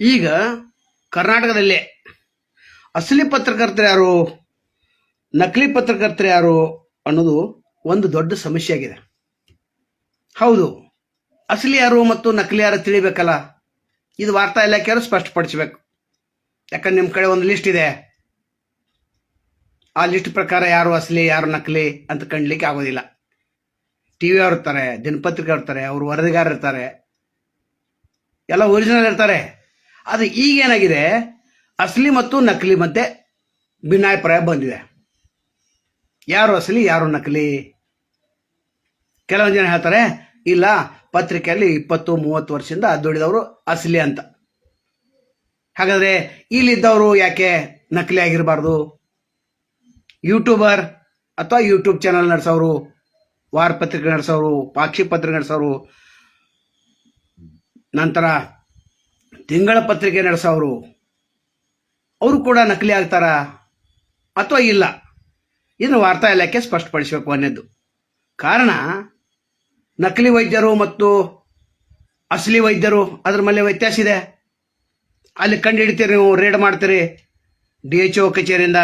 ಈಗ ಕರ್ನಾಟಕದಲ್ಲೇ ಅಸಲಿ ಪತ್ರಕರ್ತರು ಯಾರು, ನಕಲಿ ಪತ್ರಕರ್ತರು ಯಾರು ಅನ್ನೋದು ಒಂದು ದೊಡ್ಡ ಸಮಸ್ಯೆ ಆಗಿದೆ. ಹೌದು, ಅಸಲಿ ಯಾರು ಮತ್ತು ನಕಲಿ ಯಾರು ತಿಳಿಬೇಕಲ್ಲ? ಇದು ವಾರ್ತಾ ಇಲಾಖೆಯವರು ಸ್ಪಷ್ಟಪಡಿಸಬೇಕು. ಯಾಕಂದ್ರೆ ನಿಮ್ಮ ಕಡೆ ಒಂದು ಲಿಸ್ಟ್ ಇದೆ. ಆ ಲಿಸ್ಟ್ ಪ್ರಕಾರ ಯಾರು ಅಸಲಿ, ಯಾರು ನಕಲಿ ಅಂತ ಕಂಡ್ಲಿಕ್ಕೆ ಆಗೋದಿಲ್ಲ. ಟಿ ವಿ ಅವ್ರು ಇರ್ತಾರೆ, ದಿನಪತ್ರಿಕೆ ಇರ್ತಾರೆ, ಅವರು ವರದಿಗಾರ ಇರ್ತಾರೆ. ಎಲ್ಲ ಒರಿಜಿನಲ್ ಇರ್ತಾರೆ. ಅದು ಈಗೇನಾಗಿದೆ ಅಸಲಿ ಮತ್ತು ನಕಲಿ ಮತ್ತೆ ಭಿನ್ನಾಭಿಪ್ರಾಯ ಬಂದಿದೆ. ಯಾರು ಅಸಲಿ, ಯಾರು ನಕಲಿ? ಕೆಲವೊಂದು ಜನ ಹೇಳ್ತಾರೆ, ಇಲ್ಲ, ಪತ್ರಿಕೆಯಲ್ಲಿ ಇಪ್ಪತ್ತು, ಮೂವತ್ತು ವರ್ಷದಿಂದ ದುಡಿದವರು ಅಸಲಿ ಅಂತ. ಹಾಗಾದರೆ ಇಲ್ಲಿದ್ದವರು ಯಾಕೆ ನಕಲಿ ಆಗಿರಬಾರ್ದು? ಯೂಟ್ಯೂಬರ್ ಅಥವಾ ಯೂಟ್ಯೂಬ್ ಚಾನಲ್ ನಡೆಸೋರು, ವಾರ ಪತ್ರಿಕೆ ನಡೆಸೋರು ಪಾಕ್ಷಿ ಪತ್ರಿಕೆ ನಡೆಸೋರು, ನಂತರ ತಿಂಗಳ ಪತ್ರಿಕೆ ನಡೆಸೋರು ಅವರು ಕೂಡ ನಕಲಿ ಆಗ್ತಾರ? ಅಥವಾ ಇಲ್ಲ? ಇದನ್ನು ವಾರ್ತಾ ಇಲಾಖೆ ಸ್ಪಷ್ಟಪಡಿಸಬೇಕು ಅನ್ನೋದು. ಕಾರಣ, ನಕಲಿ ವೈದ್ಯರು ಮತ್ತು ಅಸಲಿ ವೈದ್ಯರು, ಅದ್ರ ಮೇಲೆ ವ್ಯತ್ಯಾಸ ಇದೆ. ಅಲ್ಲಿ ಕಂಡುಹಿಡಿತೀರಿ ನೀವು ರೇಡ್ ಮಾಡ್ತೀರಿ. ಡಿ ಎಚ್ ಒ ಕಚೇರಿಯಿಂದ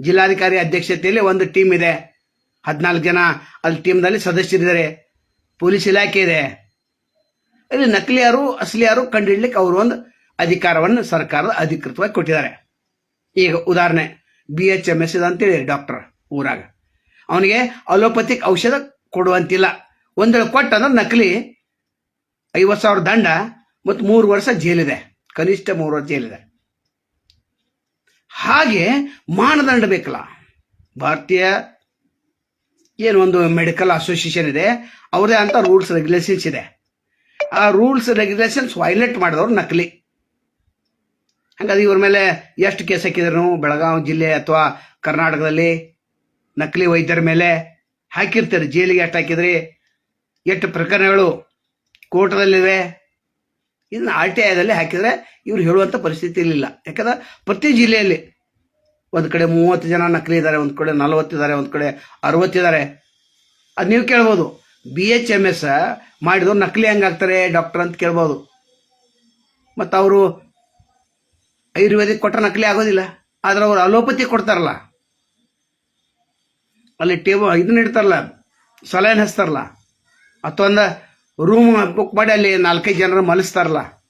ಜಿಲ್ಲಾಧಿಕಾರಿ ಅಧ್ಯಕ್ಷತೆಯಲ್ಲಿ ಒಂದು ಟೀಮ್ ಇದೆ. ಹದಿನಾಲ್ಕು ಜನ ಅಲ್ಲಿ ಟೀಮ್ನಲ್ಲಿ ಸದಸ್ಯರಿದ್ದಾರೆ. ಪೊಲೀಸ್ ಇಲಾಖೆ ಇದೆ. ಇಲ್ಲಿ ನಕಲಿ ಯಾರು ಕಂಡು ಯಾರು ಕಂಡುಹಿಡ್ಲಿಕ್ಕೆ ಅವರು ಒಂದು ಅಧಿಕಾರವನ್ನು ಸರ್ಕಾರದ ಅಧಿಕೃತವಾಗಿ ಕೊಟ್ಟಿದ್ದಾರೆ. ಈಗ ಉದಾಹರಣೆ ಬಿ ಎಚ್ ಎಂ ಎಸ್ ಅಂತೇಳಿ ಡಾಕ್ಟರ್ ಊರಾಗ. ಅವನಿಗೆ ಅಲೋಪತಿಕ್ ಔಷಧ ಕೊಡುವಂತಿಲ್ಲ. ಒಂದೇಳು ಕೊಟ್ಟ ಅಂದ್ರೆ ನಕಲಿ ಐವತ್ತು ಸಾವಿರ ದಂಡ ಮತ್ತು ಮೂರು ವರ್ಷ ಜೈಲಿದೆ. ಕನಿಷ್ಠ ಮೂರು ವರ್ಷ ಜೈಲಿದೆ. ಹಾಗೆ ಮಾನದಂಡ ಬೇಕಲ್ಲ. ಭಾರತೀಯ ಏನು ಒಂದು ಮೆಡಿಕಲ್ ಅಸೋಸಿಯೇಷನ್ ಇದೆ ಅವರೇ ಅಂತ ರೂಲ್ಸ್ ರೆಗ್ಯುಲೇಷನ್ಸ್ ಇದೆ. ಆ ರೂಲ್ಸ್ ರೆಗ್ಯುಲೇಷನ್ಸ್ ವೈಲೇಟ್ ಮಾಡಿದವರು ನಕಲಿ. ಹಂಗಾದ್ರೆ ಇವ್ರ ಮೇಲೆ ಎಷ್ಟು ಕೇಸ್ ಹಾಕಿದ್ರು ಬೆಳಗಾವಿ ಜಿಲ್ಲೆ ಅಥವಾ ಕರ್ನಾಟಕದಲ್ಲಿ ನಕಲಿ ವೈದ್ಯರ ಮೇಲೆ ಹಾಕಿರ್ತಾರೆ. ಜೈಲಿಗೆ ಎಷ್ಟು ಹಾಕಿದ್ರಿ ಎಷ್ಟು ಪ್ರಕರಣಗಳು ಕೋರ್ಟದಲ್ಲಿವೆ ಇದನ್ನ ಆರ್ ಟಿ ಐದಲ್ಲಿ ಹಾಕಿದರೆ ಇವ್ರು ಹೇಳುವಂಥ ಪರಿಸ್ಥಿತಿ ಇರಲಿಲ್ಲ. ಯಾಕಂದ್ರೆ ಪ್ರತಿ ಜಿಲ್ಲೆಯಲ್ಲಿ ಒಂದು ಕಡೆ ಮೂವತ್ತು ಜನ ನಕಲಿ ಇದ್ದಾರೆ ಒಂದು ಕಡೆ ನಲವತ್ತಿದ್ದಾರೆ ಒಂದು ಕಡೆ ಅರವತ್ತಿದ್ದಾರೆ ಅದು ನೀವು ಕೇಳ್ಬೋದು. ಬಿ ಎಚ್ ಎಂ ಎಸ್ ಮಾಡಿದ್ರು ನಕಲಿ ಹೆಂಗಾಗ್ತಾರೆ ಡಾಕ್ಟರ್ ಅಂತ ಕೇಳ್ಬೋದು. ಮತ್ತು ಅವರು ಆಯುರ್ವೇದಿಕ್ ಕೊಟ್ಟರೆ ನಕಲಿ ಆಗೋದಿಲ್ಲ. ಆದ್ರೆ ಅವರು ಅಲೋಪತಿ ಕೊಡ್ತಾರಲ್ಲ. ಅಲ್ಲಿ ಟೇಬಲ್ ಇದನ್ನ ಇಡ್ತಾರಲ್ಲ ಸಲೈನ್ ಹಚ್ತಾರಲ್ಲ. ಅಥವಾ ಒಂದು ರೂಮ್ ಬುಕ್ ಮಾಡಿ ಅಲ್ಲಿ ನಾಲ್ಕೈದು ಜನರ ಮಲಿಸ್ತಾರಲ್ಲ.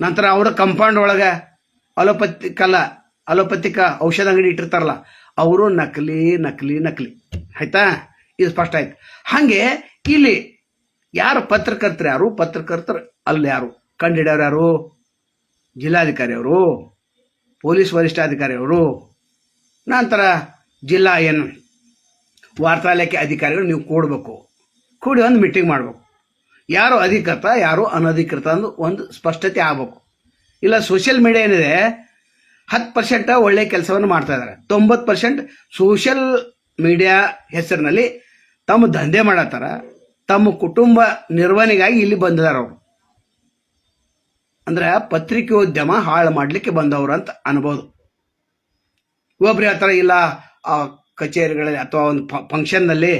ನಂತರ ಅವರ ಕಂಪೌಂಡ್ ಒಳಗೆ ಅಲೋಪತಿಕ್ ಅಲ್ಲ, ಅಲೋಪತಿಕ ಔಷಧ ಅಂಗಡಿ ಇಟ್ಟಿರ್ತಾರಲ್ಲ, ಅವರು ನಕಲಿ ನಕಲಿ ನಕಲಿ. ಆಯ್ತಾ? ಇದು ಸ್ಪಷ್ಟ ಆಯ್ತು. ಹಾಗೆ ಇಲ್ಲಿ ಯಾರು ಪತ್ರಕರ್ತರು ಯಾರು? ಪತ್ರಕರ್ತರು ಅಲ್ಲಿ ಯಾರು? ಕಂಡಿಡಿಯೋರು ಯಾರು? ಜಿಲ್ಲಾಧಿಕಾರಿ ಅವರು ಪೊಲೀಸ್ ವರಿಷ್ಠಾಧಿಕಾರಿಯವರು, ನಂತರ ಜಿಲ್ಲಾ ಏನು ವಾರ್ತಾ ಇಲಾಖೆ ಅಧಿಕಾರಿಗಳು ನೀವು ಕೂಡಬೇಕು. ಕೂಡಿ ಒಂದು ಮೀಟಿಂಗ್ ಮಾಡಬೇಕು. ಯಾರು ಅಧಿಕೃತ, ಯಾರು ಅನಧಿಕೃತ ಅಂದು ಒಂದು ಸ್ಪಷ್ಟತೆ ಆಗಬೇಕು. ಇಲ್ಲ ಸೋಷಿಯಲ್ ಮೀಡಿಯಾ ಏನಿದೆ, ಹತ್ತು ಪರ್ಸೆಂಟ್ ಒಳ್ಳೆ ಕೆಲಸವನ್ನು ಮಾಡ್ತಾ ಇದ್ದಾರೆ. ತೊಂಬತ್ತು ಪರ್ಸೆಂಟ್ ಸೋಷಿಯಲ್ ಮೀಡಿಯಾ ಹೆಸರಿನಲ್ಲಿ ತಮ್ಮ ದಂಧೆ ಮಾಡತ್ತಾರ. ತಮ್ಮ ಕುಟುಂಬ ನಿರ್ವಹಣೆಗಾಗಿ ಇಲ್ಲಿ ಬಂದಿದ್ದಾರೆ ಅವರು. ಅಂದ್ರೆ ಪತ್ರಿಕೋದ್ಯಮ ಹಾಳು ಮಾಡ್ಲಿಕ್ಕೆ ಬಂದವರು ಅಂತ ಅನ್ಬೋದು. ಒಬ್ರು ಹೇಳ್ತಾರೆ ಇಲ್ಲ, ಆ ಕಚೇರಿಗಳಲ್ಲಿ ಅಥವಾ ಒಂದು ಫಂಕ್ಷನ್ನಲ್ಲಿ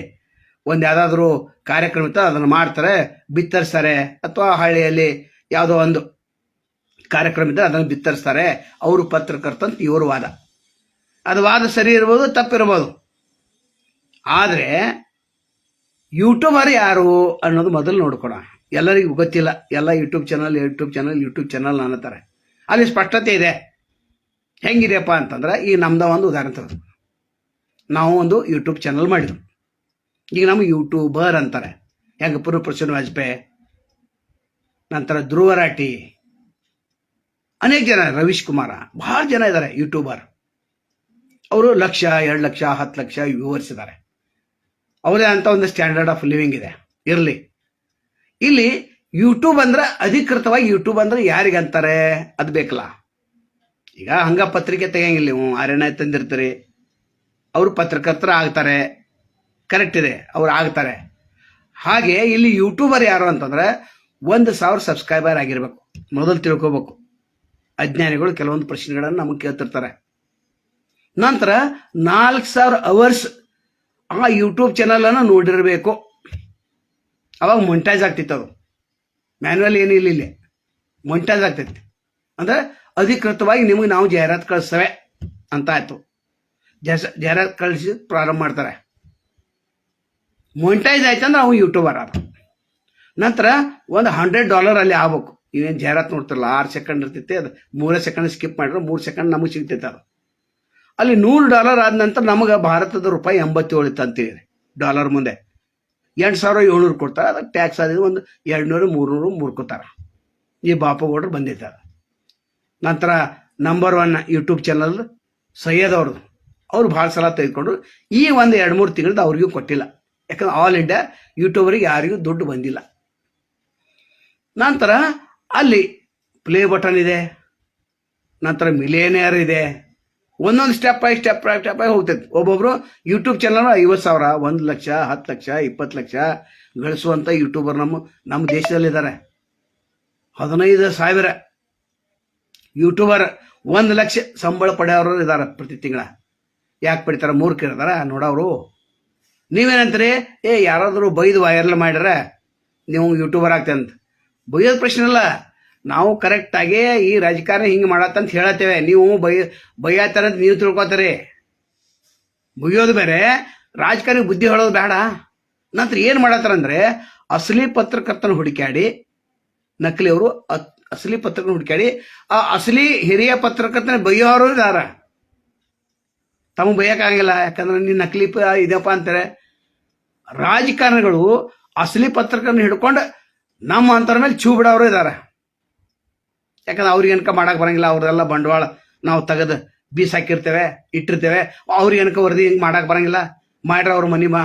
ಒಂದು ಯಾವುದಾದ್ರೂ ಕಾರ್ಯಕ್ರಮ ಇತ್ತು, ಅದನ್ನು ಮಾಡ್ತಾರೆ, ಬಿತ್ತರಿಸ್ತಾರೆ, ಅಥವಾ ಹಳ್ಳಿಯಲ್ಲಿ ಯಾವುದೋ ಒಂದು ಕಾರ್ಯಕ್ರಮ ಇದ್ದರೆ ಅದನ್ನು ಬಿತ್ತರಿಸ್ತಾರೆ, ಅವರು ಪತ್ರಕರ್ತ ಅಂತ ಇವರು ವಾದ. ಅದು ವಾದ ಸರಿ ಇರ್ಬೋದು, ತಪ್ಪಿರ್ಬೋದು. ಆದರೆ ಯೂಟ್ಯೂಬರ್ ಯಾರು ಅನ್ನೋದು ಮೊದಲು ನೋಡ್ಕೊಳ ಎಲ್ಲರಿಗೂ ಗೊತ್ತಿಲ್ಲ, ಎಲ್ಲ YouTube channel YouTube channel YouTube channel ಅನ್ನತಾರೆ ಅಲ್ಲಿ ಸ್ಪಷ್ಟತೆ ಇದೆ. ಹೆಂಗಿದೆಯಪ್ಪ ಅಂತಂದ್ರೆ, ಈಗ ನಮ್ದ ಒಂದು ಉದಾಹರಣೆ ತೆಗೆದು ನಾವು ಒಂದು ಯೂಟ್ಯೂಬ್ ಚಾನಲ್ ಮಾಡಿದ್ವಿ. ಈಗ ನಮ್ಗೆ ಯೂಟ್ಯೂಬರ್ ಅಂತಾರೆ. ಹೆಂಗೆ ಪೂರ್ವ ಪ್ರಸನ್ನ ವಾಜಪೇಯಿ ನಂತರ ಧ್ರುವರಾಟಿ, ಅನೇಕ ಜನ ರವೀಶ್ ಕುಮಾರ ಬಹಳ ಜನ ಇದ್ದಾರೆ ಯೂಟ್ಯೂಬರ್ ಅವರು ಲಕ್ಷ, ಎರಡು ಲಕ್ಷ, ಹತ್ತು ಲಕ್ಷ ವ್ಯೂವರ್ಸ್ ಇದ್ದಾರೆ. ಅವರೇ ಅಂತ ಒಂದು ಸ್ಟ್ಯಾಂಡರ್ಡ್ ಆಫ್ ಲಿವಿಂಗ್ ಇದೆ. ಇರಲಿ. ಇಲ್ಲಿ ಯೂಟ್ಯೂಬ್ ಅಂದ್ರೆ ಅಧಿಕೃತವಾಗಿ ಯೂಟ್ಯೂಬ್ ಅಂದ್ರೆ ಯಾರಿಗೆ ಅಂತಾರೆ ಅದು ಬೇಕಲ್ಲ. ಈಗ ಹಂಗ ಪತ್ರಿಕೆ ತೆಗಿಯಂಗಿಲ್ಲ ನೀವು. ಆರ್ಯನ ತಂದಿರ್ತೀರಿ. ಅವರು ಪತ್ರಕರ್ತರ ಆಗ್ತಾರೆ. ಕರೆಕ್ಟ್ ಇದೆ. ಅವ್ರು ಆಗ್ತಾರೆ. ಹಾಗೆ ಇಲ್ಲಿ ಯೂಟ್ಯೂಬರ್ ಯಾರು ಅಂತಂದ್ರೆ ಒಂದು ಸಾವಿರ ಸಬ್ಸ್ಕ್ರೈಬರ್ ಆಗಿರ್ಬೇಕು. ಮೊದಲು ತಿಳ್ಕೋಬೇಕು. ಅಜ್ಞಾನಿಗಳು ಕೆಲವೊಂದು ಪ್ರಶ್ನೆಗಳನ್ನು ನಮಗೆ ಕೇಳ್ತಿರ್ತಾರೆ. ನಂತರ ನಾಲ್ಕು ಸಾವಿರ ಅವರ್ಸ್ ಆ ಯೂಟ್ಯೂಬ್ ಚಾನಲನ್ನು ನೋಡಿರಬೇಕು. ಅವಾಗ ಮೊಂಟೈಸ್ ಆಗ್ತಿತ್ತು ಅದು. ಮ್ಯಾನ್ಯಲ್ ಏನಿಲ್ಲ ಇಲ್ಲಿ ಮೊನಿಟೈಸ್ ಆಗ್ತೈತಿ ಅಂದ್ರೆ ಅಧಿಕೃತವಾಗಿ ನಿಮಗೆ ನಾವು ಜಾಹೀರಾತು ಕಳಿಸ್ತೇವೆ ಅಂತ ಆಯ್ತು. ಜಸ ಜಾಹೀರಾತು ಕಳಿಸಿ ಪ್ರಾರಂಭ ಮಾಡ್ತಾರೆ. ಮೊಂಟೈಸ್ ಆಯ್ತು ಅಂದ್ರೆ ಅವು ಯೂಟ್ಯೂಬರ್ ಆದ. ನಂತರ ಒಂದು ಹಂಡ್ರೆಡ್ ಡಾಲರ್ ಅಲ್ಲಿ ಆಗ್ಬೇಕು. ಇವೇನು ಜಾಹೀರಾತು ನೋಡ್ತಿರಲ್ಲ, ಆರು ಸೆಕೆಂಡ್ ಇರ್ತೈತಿ, ಅದು ಮೂರೇ ಸೆಕೆಂಡ್ ಸ್ಕಿಪ್ ಮಾಡಿದ್ರೆ ಮೂರು ಸೆಕೆಂಡ್ ನಮಗೆ ಸಿಗ್ತೈತೆ ಅದು. ಅಲ್ಲಿ ನೂರು ಡಾಲರ್ ಆದ ನಂತರ ನಮಗೆ ಭಾರತದ ರೂಪಾಯಿ ಎಂಬತ್ತೇಳು ಇತ್ತು ಅಂತೀವಿ ಡಾಲರ್ ಮುಂದೆ. ಎಂಟು ಸಾವಿರ ಏಳ್ನೂರು ಕೊಡ್ತಾರೆ, ಅದಕ್ಕೆ ಟ್ಯಾಕ್ಸ್ ಆದ ಒಂದು ಎರಡು ನೂರು ಮೂರುನೂರು, ಮುರ್ಕೋತಾರೆ. ಈ ಬಾಪುಗೌಡರು ಬಂದಿದ್ದಾರೆ ನಂತರ number one YouTube channel Syed ಅವ್ರದ್ದು. ಅವ್ರು ಭಾಳ ಸಲ ತೆಗೆದುಕೊಂಡ್ರು ಈ ಒಂದು ಎರಡು ಮೂರು ತಿಂಗಳದ್ದು ಅವ್ರಿಗೂ ಕೊಟ್ಟಿಲ್ಲ. ಯಾಕಂದ್ರೆ ಆಲ್ ಇಂಡಿಯಾ ಯೂಟ್ಯೂಬರಿಗೆ ಯಾರಿಗೂ ದುಡ್ಡು ಬಂದಿಲ್ಲ. ನಂತರ ಅಲ್ಲಿ ಪ್ಲೇ ಬಟನ್ ಇದೆ. ನಂತರ ಮಿಲೇನಿಯರ್ ಇದೆ. ಒಂದೊಂದು step by step by step ಆಗಿ ಹೋಗ್ತೈತೆ. ಒಬ್ಬೊಬ್ರು ಯೂಟ್ಯೂಬ್ ಚಾನಲ್ ಐವತ್ತು ಸಾವಿರ, ಒಂದು ಲಕ್ಷ, ಹತ್ತು ಲಕ್ಷ, ಇಪ್ಪತ್ತು ಲಕ್ಷ ಗಳಿಸುವಂಥ ಯೂಟ್ಯೂಬರ್ ನಮ್ಮ ನಮ್ಮ ದೇಶದಲ್ಲಿದ್ದಾರೆ. ಹದಿನೈದು ಸಾವಿರ ಯೂಟ್ಯೂಬರ್ ಒಂದು ಲಕ್ಷ ಸಂಬಳ ಪಡೆಯೋರು ಇದ್ದಾರೆ ಪ್ರತಿ ತಿಂಗಳ. ಯಾಕೆ ಪಡಿತಾರೆ? ಮೂರ್ಖ ಇರ್ತಾರ. ನೋಡೋರು ನೀವೇನಂತೀರಿ? ಏ, ಯಾರಾದರೂ ಬೈದು ವೈರಲ್ ಮಾಡ್ಯಾರ ನೀವು ಯೂಟ್ಯೂಬರ್ ಆಗ್ತೇನೆ ಅಂತ. ಬೈಯೋದು ಪ್ರಶ್ನೆ ಅಲ್ಲ. ನಾವು ಕರೆಕ್ಟಾಗಿ ಈ ರಾಜಕಾರಣ ಹಿಂಗೆ ಮಾಡತ್ತಂತ ಹೇಳತ್ತೇವೆ. ನೀವು ಬೈ ಬೈಯತ್ತಾರಂತ ನೀವು ತಿಳ್ಕೊತಾರೆ. ಬೈಯೋದು ಬೇರೆ ರಾಜಕಾರಣಿ ಬುದ್ಧಿ ಹೇಳೋದು ಬೇಡ. ನಂತರ ಏನು ಮಾಡತ್ತಾರಂದ್ರೆ, ಅಸಲಿ ಪತ್ರಕರ್ತನ ಹುಡುಕ್ಯಾಡಿ, ನಕಲಿಯವರು ಅವರು ಅಸಲಿ ಪತ್ರಕರ್ತನ ಹುಡುಕ್ಯಾಡಿ, ಆ ಅಸಲಿ ಹಿರಿಯ ಪತ್ರಕರ್ತನ ಬೈಯೋರು ಇದಾರ. ತಮಗೆ ಬೈಯಕ್ಕಾಗಿಲ್ಲ ಯಾಕಂದ್ರೆ ನೀನು ನಕಲಿ ಪ ಇದಪ್ಪ ಅಂತಾರೆ. ರಾಜಕಾರಣಿಗಳು ಅಸಲಿ ಪತ್ರಕರ್ತನ ಹಿಡ್ಕೊಂಡು ನಮ್ಮ ಅಂತರ ಮೇಲೆ ಚೂ ಬಿಡೋರು ಇದಾರೆ. ಯಾಕಂದ್ರೆ ಅವ್ರಿಗೆ ಏನಕ ಮಾಡಕ್ ಬರಂಗಿಲ್ಲ, ಅವ್ರದೆಲ್ಲ ಬಂಡವಾಳ ನಾವು ತೆಗೆದು ಬೀಸ್ ಹಾಕಿರ್ತೇವೆ, ಇಟ್ಟಿರ್ತೇವೆ. ಅವ್ರಿಗೆ ಏನಕ ವರದಿ ಹಿಂಗೆ ಮಾಡಕ್ ಬರಂಗಿಲ್ಲ. ಮಾಡ್ರೆ ಅವ್ರ ಮನಿ ಮಾ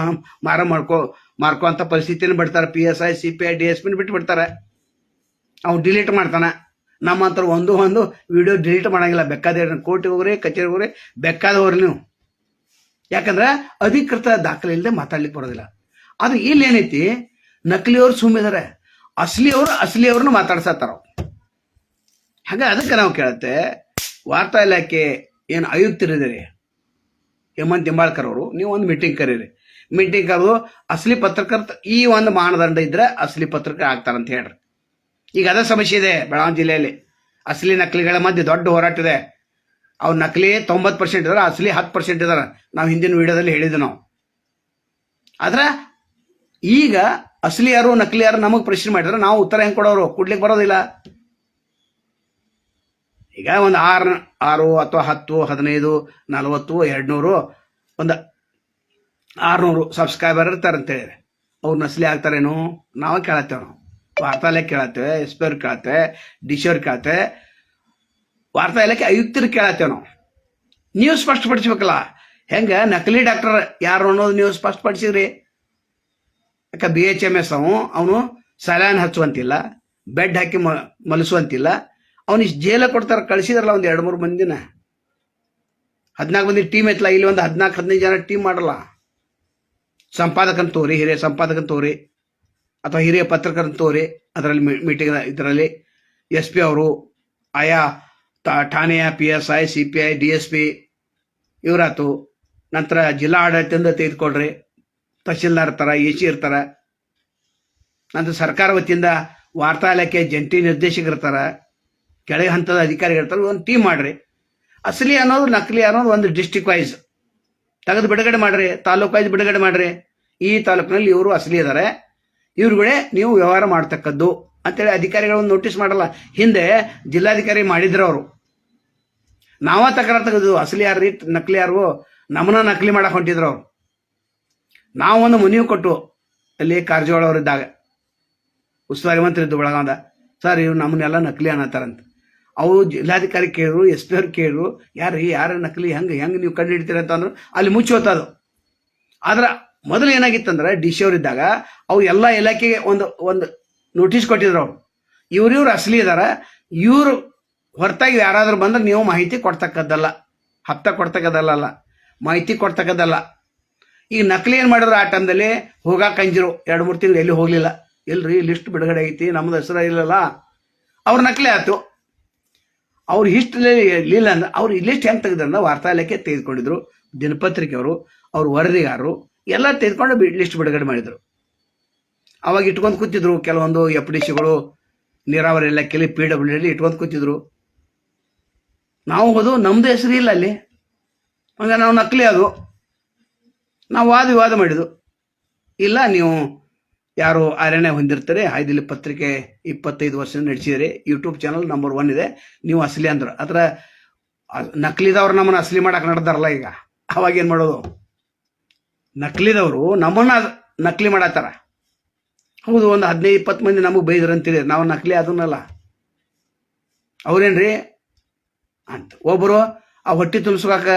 ಮಾರ ಮಾಡ್ಕೋ ಮಾರ್ಕೋ ಅಂತ ಪರಿಸ್ಥಿತಿನ ಬಿಡ್ತಾರೆ. P S I C P I D S ಪಿನ ಬಿಟ್ಟು ಬಿಡ್ತಾರೆ. ಅವ್ನು ಡಿಲೀಟ್ ಮಾಡ್ತಾನೆ. ನಮ್ಮ ಹತ್ರ ಒಂದು ಒಂದು ವಿಡಿಯೋ ಡಿಲೀಟ್ ಮಾಡಂಗಿಲ್ಲ. ಬೇಕಾದ ಕೋರ್ಟಿಗೆ ಹೋಗ್ರಿ, ಕಚೇರಿಗೆ ಹೋಗ್ರಿ ಬೆಕ್ಕಾದ ಹೋಗ್ರಿ ನೀವು. ಯಾಕಂದ್ರೆ ಅಧಿಕೃತ ದಾಖಲೆ ಇಲ್ಲದೆ ಮಾತಾಡ್ಲಿಕ್ಕೆ ಬರೋದಿಲ್ಲ. ಆದ್ರೆ ಇಲ್ಲಿ ಏನೈತಿ? ನಕಲಿಯವ್ರು ಸುಮ್ಮಿದಾರೆ ಅಸಲಿಯವರು ಅಸಲಿಯವ್ರನ್ನ ಮಾತಾಡ್ಸತ್ತಾರ ಹಾಗೆ ಅದಕ್ಕೆ ನಾವು ಕೇಳುತ್ತೆ, ವಾರ್ತಾ ಇಲಾಖೆ ಏನು ಆಯುಕ್ತರಿದ್ದೀರಿ? ಹೇಮಂತ್ ನಿಂಬಾಳ್ಕರ್ ಅವರು, ನೀವು ಒಂದು ಮೀಟಿಂಗ್ ಕರೀರಿ. ಮೀಟಿಂಗ್ ಕರೆದು ಅಸಲಿ ಪತ್ರಕರ್ತ, ಈ ಒಂದು ಮಾನದಂಡ ಇದ್ರೆ ಅಸಲಿ ಪತ್ರಕರ್ತ ಆಗ್ತಾರಂತ ಹೇಳ್ರಿ. ಈಗ ಅದೇ ಸಮಸ್ಯೆ ಇದೆ ಬೆಳಗಾವಿ ಜಿಲ್ಲೆಯಲ್ಲಿ. ಅಸಲಿ ನಕಲಿಗಳ ಮಧ್ಯೆ ದೊಡ್ಡ ಹೋರಾಟ ಇದೆ. ಅವ್ರು ನಕಲಿ ತೊಂಬತ್ತು ಪರ್ಸೆಂಟ್ ಇದಾರೆ, ಅಸಲಿ ಹತ್ತು ಪರ್ಸೆಂಟ್ ಇದಾರೆ. ನಾವು ಹಿಂದಿನ ವಿಡಿಯೋದಲ್ಲಿ ಹೇಳಿದ್ವಿ ನಾವು. ಆದ್ರೆ ಈಗ ಅಸಲಿ ಯಾರು ನಕಲಿ ಯಾರು ನಮಗೆ ಪ್ರಶ್ನೆ ಮಾಡಿದ್ರೆ ನಾವು ಉತ್ತರ ಹೆಂಗೆ ಕೊಡೋರು? ಕೊಡ್ಲಿಕ್ಕೆ ಬರೋದಿಲ್ಲ. ಈಗ ಒಂದು ಆರು ಆರು ಅಥವಾ ಹತ್ತು, ಹದಿನೈದು, ನಲವತ್ತು, ಎರಡುನೂರು, ಒಂದು ಆರುನೂರು ಸಬ್ಸ್ಕ್ರೈಬರ್ ಇರ್ತಾರೆ ಅಂತೇಳಿದ್ರೆ, ಅವ್ರು ನಸ್ಲಿ ಆಗ್ತಾರೇನು, ನಾವು ಕೇಳತ್ತೇವೆ ನಾವು. ವಾರ್ತಾ ಕೇಳತ್ತೇವೆ ಎಸ್ ಪಿ ಅವ್ರು ಕೇಳತ್ತೆ ಡಿ ಸಿ ಅವ್ರು ಕೇಳತ್ತೆ ವಾರ್ತಾ ಇಲಾಖೆ ಆಯುಕ್ತರು ಕೇಳತ್ತೇವೆ ನಾವು. ನೀವು ಸ್ಪಷ್ಟಪಡಿಸ್ಬೇಕಲ್ಲ, ಹೆಂಗೆ ನಕಲಿ ಡಾಕ್ಟರ್ ಯಾರು ಅನ್ನೋದು ನೀವು ಸ್ಪಷ್ಟಪಡಿಸಿದ್ರಿ? ಯಾಕೆ ಬಿ ಎಚ್ ಎಂ ಎಸ್ ಅವನು ಅವನು ಹಚ್ಚುವಂತಿಲ್ಲ ಬೆಡ್ ಹಾಕಿ ಮಲಸುವಂತಿಲ್ಲ ಅವನಿಷ್ಟು ಜೇಲ ಕೊಡ್ತಾರೆ, ಕಳಿಸಿದ್ರಲ್ಲ ಒಂದು ಎರಡು ಮೂರು ಮಂದಿನ. ಹದಿನಾಲ್ಕು ಮಂದಿ ಟೀಮ್ ಐತಲ್ಲ, ಇಲ್ಲಿ ಒಂದು ಹದಿನಾಲ್ಕು, ಹದಿನೈದು ಜನ ಟೀಮ್ ಮಾಡಲ್ಲ. ಸಂಪಾದಕನ ತೋರಿ, ಹಿರಿಯ ಸಂಪಾದಕನ ತೋರಿ, ಅಥವಾ ಹಿರಿಯ ಪತ್ರಕರ್ತನ ತೋರಿ, ಅದರಲ್ಲಿ ಮೀಟಿಂಗ್ ಇದರಲ್ಲಿ ಎಸ್ ಪಿ ಅವರು, ಆಯಾ ಠಾಣೆಯ P S I, C P I, D S P ಇವರಾತು ನಂತರ ಜಿಲ್ಲಾ ಆಡಳಿತದಿಂದ ತೆಗೆದುಕೊಳ್ರಿ. ತಹಶೀಲ್ದಾರ್ ಇರ್ತಾರೆ, ಎ ಸಿ ಇರ್ತಾರೆ. ನಂತರ ಸರ್ಕಾರ ವತಿಯಿಂದ ವಾರ್ತಾ ಇಲಾಖೆ ಜಂಟಿ ನಿರ್ದೇಶಕರು ಇರ್ತಾರ ಕೆಳಗೆ ಹಂತದ ಅಧಿಕಾರಿಗಳು ಇರ್ತಾರೆ ಒಂದು ಟೀಮ್ ಮಾಡ್ರಿ. ಅಸಲಿ ಅನ್ನೋದು, ನಕಲಿ ಅನ್ನೋದು ಒಂದು ಡಿಸ್ಟಿಕ್ ವೈಸ್ ತೆಗೆದು ಬಿಡುಗಡೆ ಮಾಡ್ರಿ, ತಾಲೂಕು ವೈಸ್ ಬಿಡುಗಡೆ ಮಾಡ್ರಿ. ಈ ತಾಲೂಕಿನಲ್ಲಿ ಇವರು ಅಸಲಿ ಇದ್ದಾರೆ ಇವ್ರುಗಳೇ ನೀವು ವ್ಯವಹಾರ ಮಾಡ್ತಕ್ಕದ್ದು ಅಂತೇಳಿ ಅಧಿಕಾರಿಗಳು ಒಂದು ನೋಟಿಸ್ ಮಾಡಲ್ಲ. ಹಿಂದೆ ಜಿಲ್ಲಾಧಿಕಾರಿ ಮಾಡಿದ್ರು ಅವರು. ನಾವ ತಕರಾರು ತೆಗೆದು ಅಸಲಿ ಯಾರು ನಕಲಿ ಯಾರು, ನಮ್ಮನ್ನ ನಕಲಿ ಮಾಡಕ್ ಹೊಂಟಿದ್ರು ಅವ್ರು. ನಾವು ಒಂದು ಮನವಿ ಕೊಟ್ಟು ಅಲ್ಲಿ ಕಾರಜೋಳ ಅವರಿದ್ದಾಗ ಉಸ್ತುವಾರಿ ಮಂತ್ರಿ ಇದ್ದು ಬೆಳಗಾವದ ಸರ್ ಇವ್ರು ನಮ್ಮನ್ನೆಲ್ಲ ನಕಲಿ ಅನ್ನತ್ತಾರಂತ. ಅವು ಜಿಲ್ಲಾಧಿಕಾರಿ ಕೇಳಿದ್ರು ಎಸ್ ಪಿ ಅವ್ರು ಕೇಳಿದ್ರು ಯಾರು ಯಾರ ನಕಲಿ, ಹೆಂಗೆ ಹೆಂಗೆ ನೀವು ಕಂಡು ಹಿಡಿತೀರ ಅಂತ ಅಂದ್ರು ಅಲ್ಲಿ ಮುಚ್ಚೋತದು ಆದ್ರೆ ಮೊದಲು ಏನಾಗಿತ್ತಂದ್ರೆ ಡಿ ಸಿ ಅವರಿದ್ದಾಗ ಅವು ಎಲ್ಲ ಇಲಾಖೆಗೆ ಒಂದು ಒಂದು ನೋಟಿಸ್ ಕೊಟ್ಟಿದ್ರು ಅವರು. ಇವ್ರು ಇವ್ರು ಅಸಲಿ ಇದಾರ. ಇವರು ಹೊರತಾಗಿ ಯಾರಾದರೂ ಬಂದ್ರೆ ನೀವು ಮಾಹಿತಿ ಕೊಡ್ತಕ್ಕದ್ದಲ್ಲ. ಹಪ್ತ ಕೊಡ್ತಕ್ಕದಲ್ಲ ಮಾಹಿತಿ ಕೊಡ್ತಕ್ಕದ್ದಲ್ಲ. ಈಗ ನಕಲಿ ಏನು ಮಾಡಿದ್ರು ಆ ಟೈಮ್ದಲ್ಲಿ? ಹೋಗಾಕ ಅಂಜಿರು ಎರಡು, ಮೂರು ತಿಂಗಳು ಎಲ್ಲಿ ಹೋಗಲಿಲ್ಲ? ಎಲ್ರಿ, ಲಿಸ್ಟ್ ಬಿಡುಗಡೆ ಐತಿ, ನಮ್ದು ಹೆಸರು ಇಲ್ಲಲ್ಲ. ಅವ್ರ ನಕಲಿ ಆಯ್ತು. ಅವ್ರು ಹಿಸ್ಟ್ರಿ ಇರಲಿಲ್ಲ ಅಂದ್ರೆ ಅವ್ರು ಲಿಸ್ಟ್ ಹೆಂಗೆ ತೆಗೆದ್ರೆ ವಾರ್ತಾ ಇಲಾಖೆ ತೆಗೆದುಕೊಂಡಿದ್ರು. ದಿನಪತ್ರಿಕೆಯವರು, ಅವ್ರ ವರದಿಗಾರರು, ಎಲ್ಲ ತೆಗೆದುಕೊಂಡು ಲಿಸ್ಟ್ ಬಿಡುಗಡೆ ಮಾಡಿದ್ರು. ಅವಾಗ ಇಟ್ಕೊಂಡು ಕೂತಿದ್ರು ಕೆಲವೊಂದು ಎಫ್ ಡಿ ಸಿಗಳು ನೀರಾವರಿ ಇಲಾಖೆಯಲ್ಲಿ ಪಿ ಡಬ್ಲ್ಯೂ ಡಿ ಇಟ್ಕೊಂಡು ಕೂತಿದ್ರು. ನಾವು ಹೋದು ನಮ್ಮದು ಹೆಸರು ಇಲ್ಲ ಅಲ್ಲಿ. ಹಂಗ ನಾವು ನಕಲಿ ಅದು. ನಾವು ವಾದ ವಿವಾದ ಮಾಡಿದ್ದು. ಇಲ್ಲ, ನೀವು ಯಾರು ಅರಣ್ಯ ಹೊಂದಿರ್ತಾರೆ ಹೈದಿಲಿ ಪತ್ರಿಕೆ ಇಪ್ಪತ್ತೈದು ವರ್ಷ ನಡೆಸಿದರೆ ಯೂಟ್ಯೂಬ್ ಚಾನಲ್ ನಂಬರ್ ಒನ್ ಇದೆ. ನೀವು ಅಸಲಿ ಅಂದ್ರೆ. ಅದರ ನಕಲಿದವ್ರು ನಮ್ಮನ್ನ ಅಸಲಿ ಮಾಡಕ್ಕೆ ನಡ್ದಾರಲ್ಲ ಈಗ. ಅವಾಗ ಏನು ಮಾಡೋದು? ನಕಲಿದವರು ನಮ್ಮನ್ನ ನಕಲಿ ಮಾಡತ್ತಾರ. ಹೌದು, ಒಂದು ಹದಿನೈದು, ಇಪ್ಪತ್ತು ಮಂದಿ ನಮಗೆ ಬೈದ್ರಂತಿದೆ ನಾವು ನಕಲಿ ಅದನ್ನಲ್ಲ ಅವ್ರೇನ್ರಿ? ಅಂತ. ಒಬ್ಬರು ಆ ಹೊಟ್ಟೆ ತುಂಬಿಸ್ಕೊಕ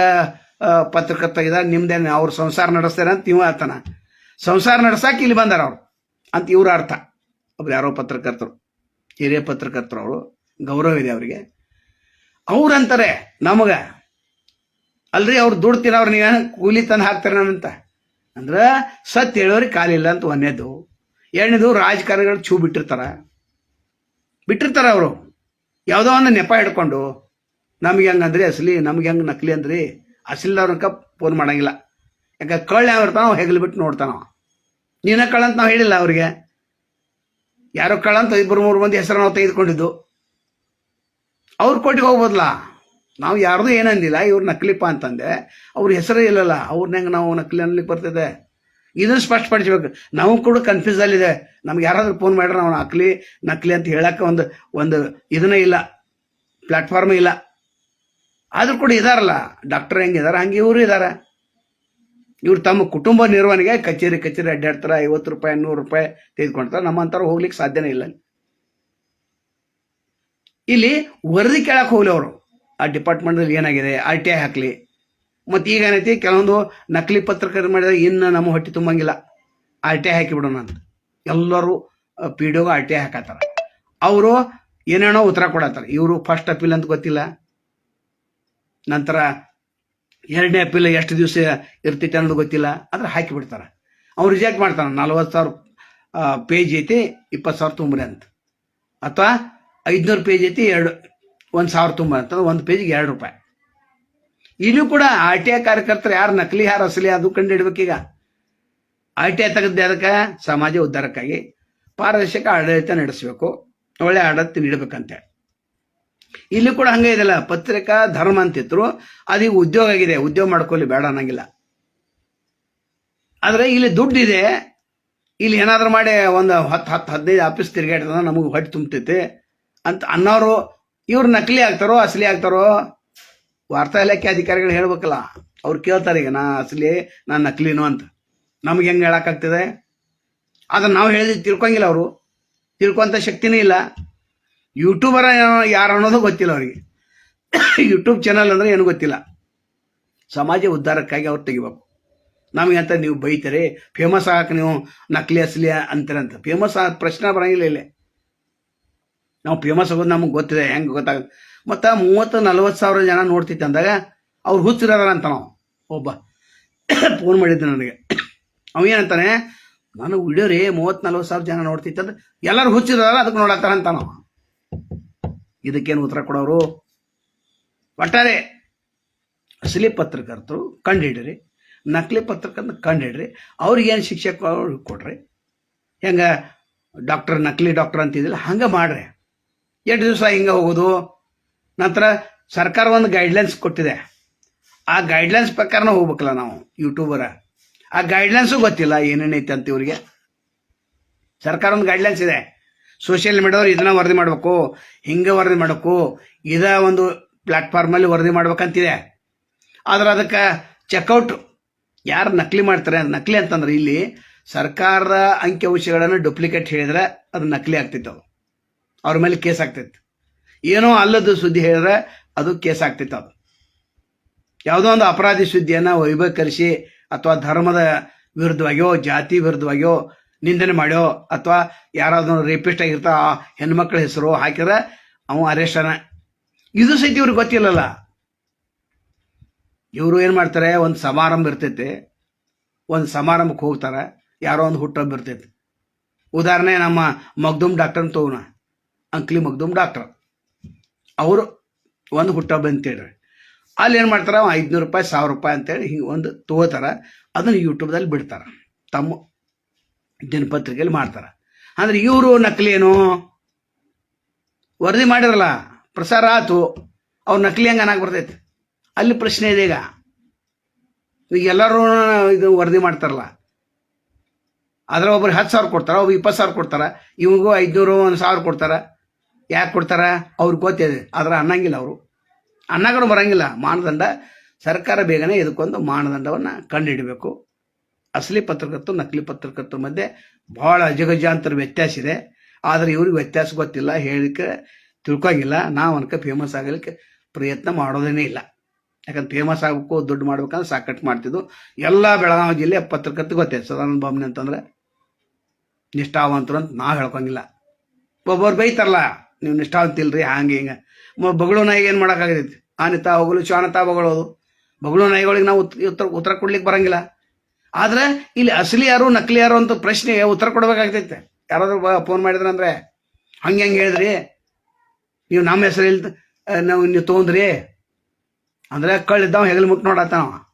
ಪತ್ರಕರ್ತ ಇದ ನಿಮ್ದೇನು ಅವ್ರು ಸಂಸಾರ ನಡೆಸ್ತಾರೆ ಅಂತ ನೀವು ಆತನ ಸಂಸಾರ ನಡ್ಸಕ್ಕೆ ಇಲ್ಲಿ ಬಂದಾರ ಅವ್ರು. ಅಂತ ಇವ್ರ ಅರ್ಥ. ಒಬ್ರು ಯಾರೋ ಪತ್ರಕರ್ತರು, ಹಿರಿಯ ಪತ್ರಕರ್ತರು ಅವರು, ಗೌರವ ಇದೆ ಅವರಿಗೆ. ಅವ್ರಂತಾರೆ ನಮಗೆ. ಅಲ್ರಿ ಅವ್ರು ದುಡ್ಡು ತಿನ್ನೋರು ನೀವು ಕೂಲಿ ತಂದು ಹಾಕ್ತಾರೆ ನನ್ನಂತ? ಅಂದ್ರೆ ಸತ್ ಹೇಳೋರಿಗೆ ಕಾಲಿಲ್ಲ ಅಂತ ಒಂದೇದು ಎರಡನೇದು ರಾಜಕಾರಣಿಗಳು ಚೂ ಬಿಟ್ಟಿರ್ತಾರ. ಬಿಟ್ಟಿರ್ತಾರ ಅವರು. ಯಾವುದೋ ಒಂದು ನೆಪ ಹಿಡ್ಕೊಂಡು, ನಮ್ಗೆ ಹೆಂಗಂದ್ರಿ ಅಸಲಿ, ನಮ್ಗೆ ಹೆಂಗೆ ನಕಲಿ ಅಂದ್ರಿ? ಅಸಲಿದವ್ರನ್ಕ ಫೋನ್ ಮಾಡಂಗಿಲ್ಲ. ಯಾಕೆ ಕಳ್ಳ ಯಾವ ಇರ್ತಾನ ಹೆಗಲು ಬಿಟ್ಟು ನೋಡ್ತಾನ ನೀನ ಕಳಂತ ನಾವು ಹೇಳಿಲ್ಲ ಅವ್ರಿಗೆ. ಯಾರೋ ಕಳಂತ ಇಬ್ಬರು ಮೂರು ಮಂದಿ ಹೆಸರು ನಾವು ತೆಗೆದುಕೊಂಡಿದ್ದು. ಅವ್ರ ಕೋಟಿಗೆ ಹೋಗ್ಬೋದಲ್ಲ ನಾವು ಯಾರ್ದು ಏನಂದಿಲ್ಲ ಇವ್ರು ನಕಲಿಪ್ಪ ಅಂತಂದೆ. ಅವ್ರ ಹೆಸರು ಇಲ್ಲಲ್ಲ ಹೆಂಗೆ ನಾವು ನಕಲಿ ಅನ್ಲಿಕ್ಕೆ ಬರ್ತದೆ? ಇದನ್ನು ಸ್ಪಷ್ಟಪಡಿಸ್ಬೇಕು. ನಾವು ಕೂಡ ಕನ್ಫ್ಯೂಸ್ ಅಲ್ಲಿದೆ. ನಮ್ಗೆ ಯಾರಾದ್ರೂ ಫೋನ್ ಮಾಡ್ರೆ ನಾವು ನಕಲಿ ನಕಲಿ ಅಂತ ಹೇಳಕ್ಕೆ ಒಂದು ಒಂದು ಇದನ್ನೇ ಇಲ್ಲ. ಪ್ಲಾಟ್ಫಾರ್ಮ್ ಇಲ್ಲ. ಆದ್ರೂ ಕೂಡ ಇದಾರಲ್ಲ ಡಾಕ್ಟರ್ ಹೆಂಗಿದಾರ ಹಂಗೆ ಇವರು ಇದಾರ. ಇವ್ರು ತಮ್ಮ ಕುಟುಂಬ ನಿರ್ವಹಣೆಗೆ ಕಚೇರಿ ಕಚೇರಿ ಅಡ್ಡಾಡ್ತಾರೆ, ಐವತ್ತು ರೂಪಾಯಿ, ನೂರು ರೂಪಾಯಿ ತೆಗೆದುಕೊಳ್ತಾರೆ ನಮ್ಮಂಥವ್ರು ಹೋಗ್ಲಿಕ್ಕೆ ಸಾಧ್ಯನೇ ಇಲ್ಲ ಇಲ್ಲಿ ವರದಿ ಕೇಳಕ್ಕೆ ಹೋಗ್ಲಿ ಅವರು. ಆ ಡಿಪಾರ್ಟ್ಮೆಂಟಲ್ಲಿ ಏನಾಗಿದೆ, ಆರ್ ಟಿ ಐ ಹಾಕಲಿ. ಮತ್ತು ಈಗ ಏನೈತಿ, ಕೆಲವೊಂದು ನಕಲಿ ಪತ್ರಕರ್ತ ಮಾಡಿದ್ರೆ ಇನ್ನು ನಮ್ಮ ಹೊಟ್ಟೆ ತುಂಬಂಗಿಲ್ಲ. ಆರ್ ಟಿ ಐ ಹಾಕಿಬಿಡೋಣ ಅಂತ. ಎಲ್ಲರೂ P D R T I ಹಾಕತ್ತಾರ. ಅವರು ಏನೇನೋ ಉತ್ತರ ಕೊಡತ್ತಾರೆ. ಇವರು ಫಸ್ಟ್ ಅಪೀಲ್ ಅಂತ ಗೊತ್ತಿಲ್ಲ. ನಂತರ ಎರಡನೇ ಅಪೀಲ್ ಎಷ್ಟು ದಿವಸ ಇರ್ತೈತೆ ಅನ್ನೋದು ಗೊತ್ತಿಲ್ಲ, ಆದ್ರೆ ಹಾಕಿ ಬಿಡ್ತಾರೆ. ಅವ್ನು ರಿಜೆಕ್ಟ್ ಮಾಡ್ತಾನೆ ನಲ್ವತ್ತು ಸಾವಿರ ಪೇಜ್ ಐತಿ, ಇಪ್ಪತ್ತು ಸಾವಿರ ತುಂಬ್ರಿ ಅಂತ. ಅಥವಾ ಐದುನೂರು ಪೇಜ್ ಐತಿ, ಎರಡು, ಒಂದು ಸಾವಿರ ತುಂಬ ಅಂತ, ಒಂದು ಪೇಜಿಗೆ ಎರಡು ರೂಪಾಯಿ. ಇಲ್ಲೂ ಕೂಡ ಆರ್ ಟಿ ಐ ಕಾರ್ಯಕರ್ತರು ಯಾರು ನಕಲಿ, ಯಾರು ಅಸಲಿ, ಅದು ಕಂಡು ಹಿಡ್ಬೇಕೀಗ ಆರ್ ಟಿ ಐ ತೆಗೆದ್ದೆ ಅದಕ್ಕೆ ಸಮಾಜ ಉದ್ಧಾರಕ್ಕಾಗಿ ಪಾರದರ್ಶಕ ಆಡಳಿತ ನಡೆಸಬೇಕು, ಒಳ್ಳೆ ಆಡಳಿತ ನೀಡಬೇಕಂತೇಳಿ ಇಲ್ಲಿ ಕೂಡ ಹಂಗೆ ಇದೆಲ್ಲ ಪತ್ರಿಕಾ ಧರ್ಮ ಅಂತಿದ್ರು ಅದೀಗ ಉದ್ಯೋಗ ಆಗಿದೆ, ಉದ್ಯೋಗ ಮಾಡ್ಕೊಳ್ಳಿ, ಬೇಡ ಅನ್ನಂಗಿಲ್ಲ. ಆದರೆ ಇಲ್ಲಿ ದುಡ್ಡಿದೆ, ಇಲ್ಲಿ ಏನಾದರೂ ಮಾಡಿ ಒಂದು ಹತ್ತು ಹತ್ತು ಹದಿನೈದು ಆಫೀಸ್ ತಿರುಗಾಡ್ತದ ನಮಗೆ ಹೊಟ್ಟೆ ತುಂಬ್ತೈತೆ ಅಂತ ಅನ್ನೋರು ಇವ್ರು ನಕಲಿ ಆಗ್ತಾರೋ, ಅಸಲಿ ಆಗ್ತಾರೋ, ವಾರ್ತಾ ಇಲಾಖೆ ಅಧಿಕಾರಿಗಳು ಹೇಳ್ಬೇಕಲ್ಲ, ಅವ್ರು ಕೇಳ್ತಾರೆ ಈಗ ನಾ ಅಸಲಿ ನಾ ನಕಲಿನೋ ಅಂತ. ನಮ್ಗೆ ಹೆಂಗೆ ಹೇಳಕ್ಕಾಗ್ತದೆ? ಅದನ್ನ ನಾವು ಹೇಳಿದ್ ತಿಳ್ಕೊಂಗಿಲ್ಲ ಅವರು. ತಿಳ್ಕೊಂತ ಶಕ್ತಿನೇ ಇಲ್ಲ. ಯೂಟ್ಯೂಬರ ಯಾರು ಅನ್ನೋದು ಗೊತ್ತಿಲ್ಲ ಅವರಿಗೆ. ಯೂಟ್ಯೂಬ್ ಚಾನಲ್ ಅಂದ್ರೆ ಏನು ಗೊತ್ತಿಲ್ಲ. ಸಮಾಜ ಉದ್ಧಾರಕ್ಕಾಗಿ ಅವ್ರು ತೆಗಿಬೇಕು. ನಮಗೆ ಅಂತ ನೀವು ಬೈತಾರೆ ಫೇಮಸ್ ಆಗಕ್ಕೆ ನೀವು ನಕಲಿ ಅಸಲಿ ಅಂತೀರಂತ ಫೇಮಸ್ ಆಗ ಪ್ರಶ್ನೆ ಬರಂಗಿಲ್ಲ ಇಲ್ಲೇ. ನಾವು ಫೇಮಸ್ ಆಗೋದು ನಮಗೆ ಗೊತ್ತಿದೆ, ಹೆಂಗೆ ಗೊತ್ತಾಗುತ್ತೆ. ಮತ್ತು ಮೂವತ್ತು, ನಲ್ವತ್ತು ಸಾವಿರ ಜನ ನೋಡ್ತಿತ್ತು ಅಂದಾಗ ಅವ್ರು ಹುಚ್ಚಿರೋದಾರ ಅಂತ ನಾವು. ಒಬ್ಬ ಫೋನ್ ಮಾಡಿದ್ದೆ ನನಗೆ. ಅವೇನಂತಾನೆ ನಾನು ವಿಡಿಯೋ ರೀ ಮೂವತ್ತು, ನಲ್ವತ್ತು ಸಾವಿರ ಜನ ನೋಡ್ತಿತ್ತು ಅಂದ್ರೆ ಎಲ್ಲರೂ ಹುಚ್ಚಿದಾರ ಅದಕ್ಕೆ ನೋಡತ್ತಾರ ಅಂತ ನಾವು. ಇದಕ್ಕೇನು ಉತ್ತರ ಕೊಡೋರು? ಒಟ್ಟಾರೆ ಅಸಲಿ ಪತ್ರಕರ್ತರು ಕಂಡುಹಿಡ್ರಿ ನಕಲಿ ಪತ್ರಕರ್ತ ಕಂಡುಹಿಡ್ರಿ ಅವ್ರಿಗೇನು ಶಿಕ್ಷೆ ಕೊಡ್ರಿ ಹೆಂಗೆ ಡಾಕ್ಟರ್ ನಕಲಿ ಡಾಕ್ಟರ್ ಅಂತಿದ್ದಿಲ್ಲ, ಹಂಗೆ ಮಾಡ್ರಿ. ಎಂಟು ದಿವಸ ಹಿಂಗೆ ಹೋಗೋದು? ನಂತರ ಸರ್ಕಾರ ಒಂದು ಗೈಡ್ಲೈನ್ಸ್ ಕೊಟ್ಟಿದೆ. ಆ ಗೈಡ್ಲೈನ್ಸ್ ಪ್ರಕಾರನ ಹೋಗ್ಬೇಕಲ್ಲ ನಾವು ಯೂಟ್ಯೂಬರ ಆ ಗೈಡ್ಲೈನ್ಸು ಗೊತ್ತಿಲ್ಲ ಏನೇನೈತೆ ಅಂತ ಇವರಿಗೆ. ಸರ್ಕಾರ ಒಂದು ಗೈಡ್ಲೈನ್ಸ್ ಇದೆ. ಸೋಷಿಯಲ್ ಮೀಡಿಯಾದವ್ರು ಇದನ್ನ ವರದಿ ಮಾಡಬೇಕು, ಹಿಂಗೆ ವರದಿ ಮಾಡಬೇಕು, ಇದ ಒಂದು ಪ್ಲಾಟ್ಫಾರ್ಮಲ್ಲಿ ವರದಿ ಮಾಡ್ಬೇಕಂತಿದೆ. ಆದ್ರೆ ಅದಕ್ಕೆ ಚೆಕ್ಔಟ್ ಯಾರು ನಕಲಿ ಮಾಡ್ತಾರೆ, ನಕಲಿ ಅಂತಂದ್ರೆ ಇಲ್ಲಿ ಸರ್ಕಾರದ ಅಂಕಿಅಂಶಗಳನ್ನು ಡೂಪ್ಲಿಕೇಟ್ ಹೇಳಿದ್ರೆ ಅದು ನಕಲಿ ಆಗ್ತಿತ್ತು. ಅದು ಅವ್ರ ಮೇಲೆ ಕೇಸ್ ಆಗ್ತಿತ್ತು. ಏನೋ ಅಲ್ಲದ ಸುದ್ದಿ ಹೇಳಿದ್ರೆ ಅದು ಕೇಸ್ ಆಗ್ತಿತ್ತು ಅದು. ಯಾವುದೋ ಒಂದು ಅಪರಾಧಿ ಸುದ್ದಿಯನ್ನು ವೈಭವೀಕರಿಸಿ ಅಥವಾ ಧರ್ಮದ ವಿರುದ್ಧವಾಗಿಯೋ, ಜಾತಿ ವಿರುದ್ಧವಾಗಿಯೋ ನಿಂದನೆ ಮಾಡ್ಯೋ ಅಥವಾ ಯಾರಾದ್ರೂ ರೇಪಿಸ್ಟ್ ಆಗಿರ್ತಾ ಆ ಹೆಣ್ಮಕ್ಳ ಹೆಸರು ಹಾಕಿದ್ರೆ ಅವ ಅರೆಸ್ಟನ ಇದು ಸಹಿತ ಇವ್ರಿಗೆ ಗೊತ್ತಿಲ್ಲಲ್ಲ. ಇವರು ಏನು ಮಾಡ್ತಾರೆ, ಒಂದು ಸಮಾರಂಭ ಇರ್ತೈತಿ. ಒಂದು ಸಮಾರಂಭಕ್ಕೆ ಹೋಗ್ತಾರೆ. ಯಾರೋ ಒಂದು ಹುಟ್ಟಹಬ್ಬ ಇರ್ತೈತೆ. ಉದಾಹರಣೆ ನಮ್ಮ ಮಗ್ದುಮ್ ಡಾಕ್ಟರ್ ತಗೋಣ ಅಂಕ್ಲಿ ಮಗ್ದುಮ್ ಡಾಕ್ಟರ್ ಅವರು ಒಂದು ಹುಟ್ಟಹಬ್ಬ ಅಂತೇಳಿ ಅಲ್ಲಿ ಏನು ಮಾಡ್ತಾರೆ, ಐದುನೂರು ರೂಪಾಯಿ, ಸಾವಿರ ರೂಪಾಯಿ ಅಂತೇಳಿ ಹಿಂಗೆ ಒಂದು ತಗೋತಾರೆ. ಅದನ್ನು ಯೂಟ್ಯೂಬ್ದಲ್ಲಿ ಬಿಡ್ತಾರೆ. ತಮ್ಮ ದಿನಪತ್ರಿಕೆಯಲ್ಲಿ ಮಾಡ್ತಾರೆ. ಅಂದ್ರೆ ಇವರು ನಕಲಿ ಏನು? ವರದಿ ಮಾಡಿರಲ್ಲ ಪ್ರಸಾರ ಆತು, ಅವ್ರು ನಕಲಿ ಹಂಗೆ ಅನ್ನಕ್ಕೆ ಬರ್ತೈತೆ. ಅಲ್ಲಿ ಪ್ರಶ್ನೆ ಇದೆ ಈಗ. ಈಗ ಎಲ್ಲರೂ ಇದು ವರದಿ ಮಾಡ್ತಾರಲ್ಲ. ಆದ್ರೆ ಒಬ್ರು ಹತ್ತು ಸಾವಿರ ಕೊಡ್ತಾರ, ಒಬ್ರು ಇಪ್ಪತ್ತು ಸಾವಿರ ಕೊಡ್ತಾರ ಇವ್ರಿಗೂ ಐದುನೂರು, ಒಂದು ಸಾವಿರ ಕೊಡ್ತಾರ. ಯಾಕೆ ಕೊಡ್ತಾರ? ಅವ್ರಿಗೆ ಗೊತ್ತಿದೆ ಆದ್ರೆ ಅನ್ನಂಗಿಲ್ಲ ಅವರು. ಅನ್ನಗಳು ಬರಂಗಿಲ್ಲ. ಮಾನದಂಡ ಸರ್ಕಾರ ಬೇಗನೆ ಇದಕ್ಕೊಂದು ಮಾನದಂಡವನ್ನು ಕಂಡುಹಿಡಬೇಕು ಅಸಲಿ ಪತ್ರಕರ್ತರು, ನಕಲಿ ಪತ್ರಕರ್ತರ ಮಧ್ಯೆ ಬಹಳ ಅಜಗಜಾಂತರ ವ್ಯತ್ಯಾಸ ಇದೆ. ಆದರೆ ಇವ್ರಿಗೆ ವ್ಯತ್ಯಾಸ ಗೊತ್ತಿಲ್ಲ ಹೇಳಿಕ್ಕೆ ತಿಳ್ಕೊಂಗಿಲ್ಲ ನಾವು ಅನ್ಕ ಫೇಮಸ್ ಆಗಲಿಕ್ಕೆ ಪ್ರಯತ್ನ ಮಾಡೋದೇನೆ ಇಲ್ಲ. ಯಾಕಂದ್ರೆ ಫೇಮಸ್ ಆಗಬೇಕು, ದುಡ್ಡು ಮಾಡ್ಬೇಕಂದ್ರೆ ಸಾಕಟ್ಟು ಮಾಡ್ತಿದ್ವು ಎಲ್ಲ ಬೆಳಗಾವಿ ಜಿಲ್ಲೆ ಪತ್ರಕರ್ತ ಗೊತ್ತೈತೆ ಸದಾನಂದ ಬಾಬುನಿ ಅಂತಂದ್ರೆ ನಿಷ್ಠಾವಂತರು ಅಂತ ನಾವು ಹೇಳ್ಕೊಂಗಿಲ್ಲ ಒಬ್ಬರು ಬೈತಾರಲ್ಲ, ನೀವು ನಿಷ್ಠಾವಂತಿಲ್ರಿ ಹಂಗೆ ಹಿಂಗೆ. ಮ ಬಗಳು ನಾಯಿಗೆ ಏನು ಮಾಡೋಕ್ಕಾಗೈತಿ ಆನಿತಾ ಹೋಗಲು ಶಾನತಾ ಬಗಳೋದು. ಬಗಳು ನಾಯಿಗಳಿಗೆ ನಾವು ಉತ್- ಉತ್ತರ ಉತ್ತರ ಕೊಡ್ಲಿಕ್ಕೆ ಬರಂಗಿಲ್ಲ. ಆದ್ರೆ ಇಲ್ಲಿ ಅಸಲಿ ಯಾರು ನಕಲಿ ಯಾರು ಅಂತ ಪ್ರಶ್ನೆಗೆ ಉತ್ತರ ಕೊಡ್ಬೇಕಾಗ್ತೈತೆ. ಯಾರಾದ್ರೂ ಫೋನ್ ಮಾಡಿದ್ರೆ ಅಂದ್ರೆ, ಹಂಗೆ ಹಂಗೆ ಹೇಳಿದ್ರಿ. ನೀವು ನಮ್ಮ ಹೆಸರು ಇಲ್ದ ನಾವು ನೀವು ತೊಗೊಂಡ್ರಿ. ಅಂದ್ರೆ ಕಳ್ಳಿದ್ದಾವ ಹೆಗಲು ಮುಟ್ಟು ನೋಡತ್ತಾನವ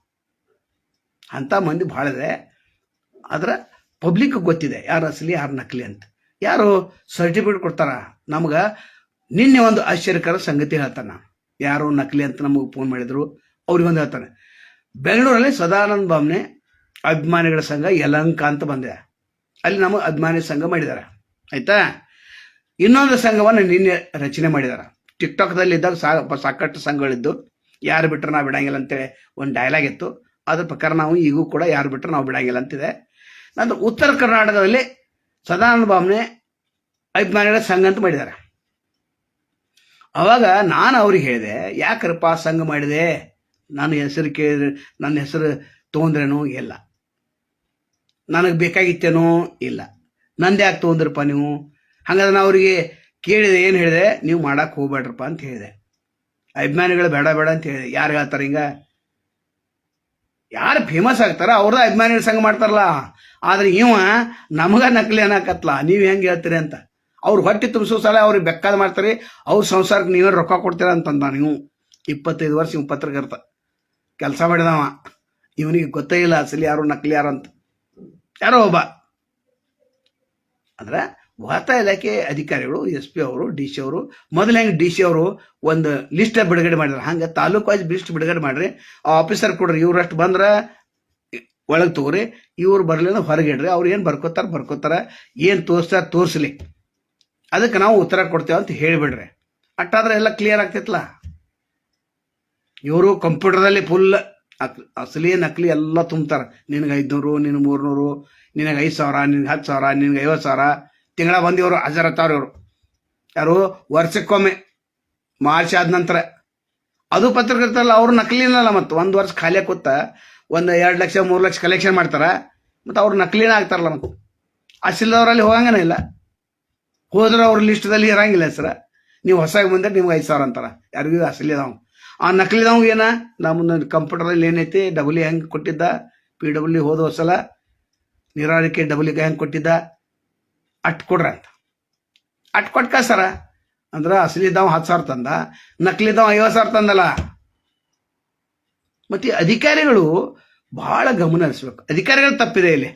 ಅಂತ ಮಂದಿ ಭಾಳ ಇದೆ ಆದ್ರೆ ಪಬ್ಲಿಕ್ ಗೊತ್ತಿದೆ, ಯಾರು ಅಸಲಿ, ಯಾರು ನಕಲಿ ಅಂತ. ಯಾರು ಸರ್ಟಿಫಿಕೇಟ್ ಕೊಡ್ತಾರ? ನಮ್ಗೆ ನಿನ್ನೆ ಒಂದು ಆಶ್ಚರ್ಯಕರ ಸಂಗತಿ ಹೇಳ್ತಾನೆ. ಯಾರು ನಕಲಿ ಅಂತ ನಮಗೆ ಫೋನ್ ಮಾಡಿದ್ರು ಅವ್ರಿಗೊಂದು ಹೇಳ್ತಾನೆ. ಬೆಂಗಳೂರಲ್ಲಿ ಸದಾನಂದ ಬಾಮ್ನೆ ಅಭಿಮಾನಿಗಳ ಸಂಘ ಯಲಂಕ ಅಂತ ಬಂದೆ. ಅಲ್ಲಿ ನಮ್ಮ ಅಭಿಮಾನಿ ಸಂಘ ಮಾಡಿದ್ದಾರೆ ಆಯ್ತಾ? ಇನ್ನೊಂದು ಸಂಘವನ್ನು ನಿನ್ನೆ ರಚನೆ ಮಾಡಿದ್ದಾರೆ ಟಿಕ್ಟಾಕ್ದಲ್ಲಿ ಇದ್ದಾಗ ಸಾ ಸಾಕಷ್ಟು ಸಂಘಗಳಿದ್ದು, ಯಾರು ಬಿಟ್ಟರೆ ನಾವು ಬಿಡಂಗಿಲ್ಲ ಅಂತೇಳಿ ಒಂದು ಡೈಲಾಗ್ ಇತ್ತು. ಅದ್ರ ಪ್ರಕಾರ ನಾವು ಈಗೂ ಕೂಡ ಯಾರು ಬಿಟ್ಟರೆ ನಾವು ಬಿಡಂಗಿಲ್ಲ ಅಂತಿದೆ. ನಂತರ ಉತ್ತರ ಕರ್ನಾಟಕದಲ್ಲಿ ಸದಾನಂದ ಭಾವನೆ ಅಭಿಮಾನಿಗಳ ಸಂಘ ಅಂತ ಮಾಡಿದ್ದಾರೆ ಅವಾಗ ನಾನು ಅವ್ರಿಗೆ ಹೇಳಿದೆ, ಯಾಕ್ರಪ್ಪ ಸಂಘ ಮಾಡಿದೆ? ನನ್ನ ಹೆಸರು ಕೇಳಿದ್ರೆ ನನ್ನ ಹೆಸರು ತೊಗೊಂಡ್ರೇನು? ಇಲ್ಲ ನನಗೆ ಬೇಕಾಗಿತ್ತೇನೋ ಇಲ್ಲ. ನಂದೇ ಯಾಕೆ ತೊಗೊಂಡ್ರಪ್ಪ ನೀವು? ಹಾಗಾದ್ರೆ ನಾ ಅವರಿಗೆ ಕೇಳಿದೆ, ಏನು ಹೇಳಿದೆ? ನೀವು ಮಾಡಕ್ಕೆ ಹೋಗ್ಬೇಡ್ರಪ್ಪ ಅಂತ ಹೇಳಿದೆ. ಅಭಿಮಾನಿಗಳು ಬೇಡ ಬೇಡ ಅಂತ ಹೇಳಿದೆ. ಯಾರು ಹೇಳ್ತಾರೆ ಹಿಂಗ? ಯಾರು ಫೇಮಸ್ ಆಗ್ತಾರ ಅವ್ರದ ಅಭಿಮಾನಿಗಳ ಸಂಘ ಮಾಡ್ತಾರಲ್ಲ. ಆದ್ರೆ ಇವ ನಮಗ ನಕಲಿ ಅನ್ನಕತ್ಲ. ನೀವು ಹೆಂಗೆ ಹೇಳ್ತೀರಿ ಅಂತ. ಅವ್ರು ಹೊಟ್ಟೆ ತುಂಬಿಸೋ ಸಲ ಅವ್ರಿಗೆ ಬೆಕ್ಕಾದ ಮಾಡ್ತಾರೆ. ಅವ್ರ ಸಂಸಾರಕ್ಕೆ ನೀವೇ ರೊಕ್ಕ ಕೊಡ್ತೀರ ಅಂತಂದ ನೀವು. ಇಪ್ಪತ್ತೈದು ವರ್ಷ ಇವ್ ಪತ್ರಕರ್ತ. ಕೆಲಸ ಮಾಡಿದವ. ಇವನಿಗೆ ಗೊತ್ತೇ ಇಲ್ಲ ಅಸಲಿ ಯಾರು ನಕಲಿ ಯಾರು ಅಂತ. ಯಾರೋ ಒಬ್ಬ ಅಂದ್ರೆ ವಾರ್ತಾ ಇಲಾಖೆ ಅಧಿಕಾರಿಗಳು, ಎಸ್ ಪಿ ಅವರು, ಡಿ ಸಿ ಅವರು, ಮೊದಲ ಹೆಂಗೆ ಡಿ ಸಿ ಅವರು ಒಂದು ಲಿಸ್ಟ್ ಬಿಡುಗಡೆ ಮಾಡಿದ್ರು, ಹಂಗೆ ತಾಲೂಕು ವೈಸ್ ಲಿಸ್ಟ್ ಬಿಡುಗಡೆ ಮಾಡ್ರಿ, ಆ ಆಫೀಸರ್ ಕೊಡ್ರಿ ಇವ್ರಷ್ಟು ಬಂದ್ರೆ ಒಳಗೆ ತಗೋರಿ, ಇವ್ರು ಬರಲಿಲ್ಲ ಹೊರಗೆ ಇಡ್ರಿ, ಅವ್ರು ಏನು ಬರ್ಕೋತಾರ ಬರ್ಕೋತಾರ, ಏನು ತೋರಿಸ್ತಾರೆ ತೋರಿಸ್ಲಿ. ಅದಕ್ಕೆ ನಾವು ಉತ್ತರ ಕೊಡ್ತೇವೆ ಅಂತ ಹೇಳಿಬಿಡ್ರಿ. ಅಟ್ಟಾದ್ರೆ ಎಲ್ಲ ಕ್ಲಿಯರ್ ಆಗ್ತೈತಲ್ಲ ಇವರು ಕಂಪ್ಯೂಟರ್ದಲ್ಲಿ ಫುಲ್ ಅಸಲಿ ನಕಲಿ ಎಲ್ಲ ತುಂಬ್ತಾರೆ. ನಿನಗೆ ಐದುನೂರು, ನಿನಗೆ ಮೂರ್ನೂರು, ನಿನಗೆ ಐದು ಸಾವಿರ, ನಿನಗೆ ಹತ್ತು ಸಾವಿರ, ನಿನಗೆ ಐವತ್ತು ಸಾವಿರ. ತಿಂಗಳ ಬಂದಿವರು ಹಾಜರತ್ತವ್ರು ಇವರು. ಯಾರು? ವರ್ಷಕ್ಕೊಮ್ಮೆ. ಮಾರ್ಚ್ ಆದ ನಂತರ. ಅದು ಪತ್ರಕರ್ತಲ್ಲ ಅವರು ನಕಲಿನಲ್ಲ ಮತ್ತು. ಒಂದು ವರ್ಷ ಖಾಲಿ ಕೂತ ಒಂದು ಎರಡು ಲಕ್ಷ, ಮೂರು ಲಕ್ಷ ಕಲೆಕ್ಷನ್ ಮಾಡ್ತಾರೆ. ಮತ್ತು ಅವ್ರು ನಕಲಿನ ಆಗ್ತಾರಲ್ಲ ಮತ್ತು. ಅಸಿಲ್ದವರಲ್ಲಿ ಹೋಗಂಗನೇ ಇಲ್ಲ. ಹೋದ್ರೆ ಅವ್ರ ಲಿಸ್ಟ್ದಲ್ಲಿ ಇರಂಗಿಲ್ಲ ಸರ ನೀವು ಹೊಸಾಗಿ ಬಂದ್ರೆ ನಿಮ್ಗೆ ಐದು ಸಾವಿರ ಅಂತಾರೆ. ಯಾರಿಗೂ ಅಸಲಿದಾವ್ ಆ ನಕಲಿದವ್ ಏನ? ನಮ್ಮನ್ನ ಕಂಪ್ಯೂಟರಲ್ಲಿ ಏನೈತಿ? ಡಬಲ್ ಹೆಂಗೆ ಕೊಟ್ಟಿದ್ದ? ಪಿ ಡಬ್ಲ್ಯೂ ಹೋದ ಸಲ ನೀರಾವರಿಕೆ ಡಬ್ಲಿಗೆ ಹೆಂಗೆ ಕೊಟ್ಟಿದ್ದ? ಅಟ್ ಕೊಡ್ರ ಅಂತ. ಅಟ್ ಕೊಟ್ಕ ಸರ. ಅಂದ್ರೆ ಅಸಲಿದ್ದಾವ ಹತ್ತು ಸಾವಿರ ತಂದ. ನಕಲಿದ್ದಾವ ಐವತ್ತು ಸಾವಿರ ತಂದಲ್ಲ. ಮತ್ತೆ ಅಧಿಕಾರಿಗಳು ಬಹಳ ಗಮನ ಹರಿಸ್ಬೇಕು. ಅಧಿಕಾರಿಗಳು ತಪ್ಪಿದೆ ಇಲ್ಲಿ.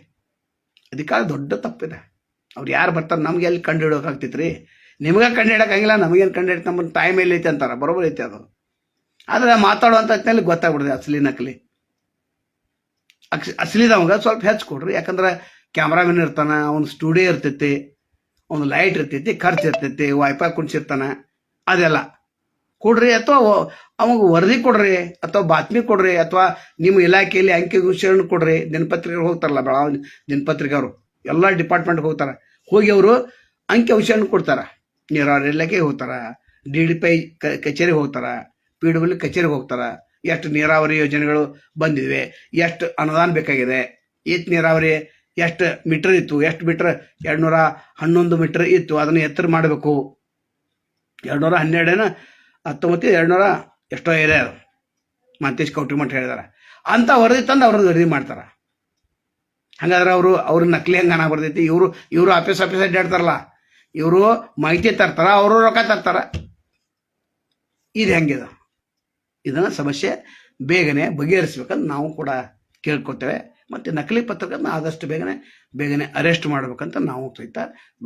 ಅಧಿಕಾರ ದೊಡ್ಡ ತಪ್ಪಿದೆ. ಅವ್ರು ಯಾರು ಬರ್ತಾರೆ ನಮ್ಗೆ ಎಲ್ಲಿ ಕಂಡು ಹಿಡೋಕಾಗ್ತೈತ್ರಿ ನಿಮಗೆ ಕಂಡು ಹಿಡೋಕ್ಕಾಗಿಲ್ಲ ನಮಗೇನು ಕಂಡು ಹಿಡಿತ ನಮ್ಮ ಟೈಮ್ ಎಲ್ಲಿ ಐತೆ ಅಂತಾರೆ? ಬರೋಬರ್ ಐತೆ ಅದು. ಆದರೆ ಮಾತಾಡುವಂತ ಹೊತ್ತಿನಲ್ಲಿ ಗೊತ್ತಾಗ್ಬಿಡ್ದೆ ಅಸಲಿ ನಕಲಿ. ಅಕ್ಸ್ ಅಸಲಿದವಂಗ ಸ್ವಲ್ಪ ಹೆಚ್ಚು ಕೊಡ್ರಿ, ಯಾಕಂದ್ರೆ ಕ್ಯಾಮ್ರಾಮನ್ ಇರ್ತಾನ, ಅವ್ನ ಸ್ಟುಡಿಯೋ ಇರ್ತೈತಿ, ಅವ್ನ ಲೈಟ್ ಇರ್ತೈತಿ, ಖರ್ಚು ಇರ್ತೈತಿ ವೈಫೈ ಕುಣಿಸಿರ್ತಾನ ಅದೆಲ್ಲ. ಕೊಡ್ರಿ ಅಥವಾ ಅವಾಗ ವರದಿ ಕೊಡ್ರಿ, ಅಥವಾ ಬಾತ್ಮಿ ಕೊಡ್ರಿ, ಅಥವಾ ನಿಮ್ಮ ಇಲಾಖೆಯಲ್ಲಿ ಅಂಕಿ ವಿಷಯವನ್ನು ಕೊಡ್ರಿ, ದಿನಪತ್ರಿಕೆ ಹೋಗ್ತಾರಲ್ಲ, ಬೆಳಗಾವಿ ದಿನಪತ್ರಿಕೆ ಅವರು ಎಲ್ಲ ಡಿಪಾರ್ಟ್ಮೆಂಟ್ಗೆ ಹೋಗ್ತಾರೆ. ಹೋಗಿ ಅವರು ಅಂಕಿ ವಿಷಯವನ್ನು ಕೊಡ್ತಾರೆ, ನೀರಾವರಿ ಇಲಾಖೆಗೆ ಹೋಗ್ತಾರೆ, ಡಿ ಡಿ ಪೈ ಕಚೇರಿಗೆ ಹೋಗ್ತಾರೆ ಪಿ ಡಬ್ಲ್ಯೂ ಕಚೇರಿಗೆ ಹೋಗ್ತಾರೆ. ಎಷ್ಟು ನೀರಾವರಿ ಯೋಜನೆಗಳು ಬಂದಿವೆ ಎಷ್ಟು ಅನುದಾನ ಬೇಕಾಗಿದೆ. ಈತ್ ನೀರಾವರಿ, ಎಷ್ಟು ಮೀಟರ್ ಇತ್ತು, ಎಷ್ಟು ಮೀಟ್ರ್, ಎರಡುನೂರ ಹನ್ನೊಂದು ಮೀಟರ್ ಇತ್ತು, ಅದನ್ನು ಎತ್ತರ ಮಾಡಬೇಕು. ಎರಡುನೂರ ಹನ್ನೆರಡೇನ ಹತ್ತೊಂಬತ್ತು ಎರಡುನೂರ ಎಷ್ಟೋ ಏರಿಯಾ ಮಂತೇಶ್ ಕೌಟಿಮಠ ಹೇಳಿದಾರೆ. ಅಂತ ವರದಿ ತಂದು ಅವ್ರದ್ದು ವರದಿ ಮಾಡ್ತಾರೆ. ಹಂಗಾದ್ರೆ ಅವರು, ಅವ್ರ ನಕಲಿ ಹೆಂಗೆ ಅನ್ನ ಬರ್ತೈತಿ ಇವರು ಇವರು ಆಫೀಸ್ ಆಫೀಸ್ ಅಡ್ಡಾಡ್ತಾರಲ್ಲ ಇವರು ಮಾಹಿತಿ ತರ್ತಾರ, ಅವರು ರೊಕ್ಕ ತರ್ತಾರ. ಇದು ಹೆಂಗಿದೆ? ಇದನ್ನ ಸಮಸ್ಯೆ ಬೇಗನೆ ಬಗೆಹರಿಸ್ಬೇಕಂತ ನಾವು ಕೂಡ ಕೇಳ್ಕೊತೇವೆ. ಮತ್ತು ನಕಲಿ ಪತ್ರಕರ್ತನ ಆದಷ್ಟು ಬೇಗನೆ ಬೇಗನೆ ಅರೆಸ್ಟ್ ಮಾಡಬೇಕಂತ ನಾವು ಸಹಿತ